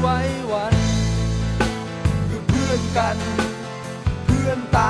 ไว้วัน คือเพื่อนกัน เพื่อนตา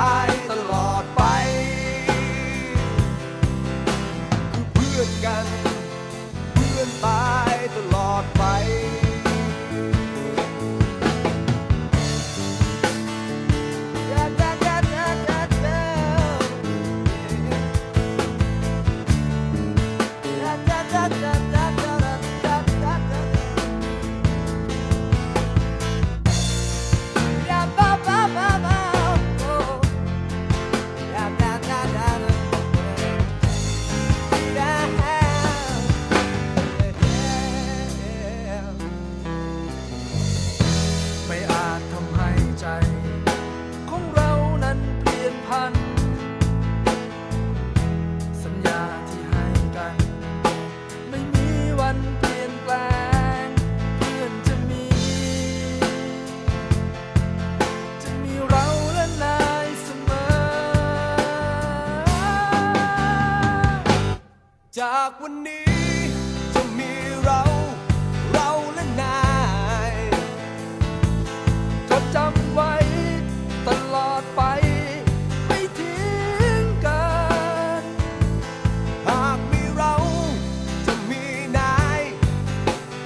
ากวันนี้จะมีเรา เราและนายจดจำไว้ตลอดไปไม่ทิ้งกัน หากมีเราจะมีนาย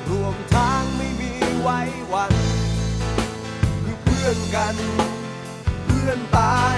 รวมทางไม่มีไว้วันคือเพื่อนกัน เพื่อนตาย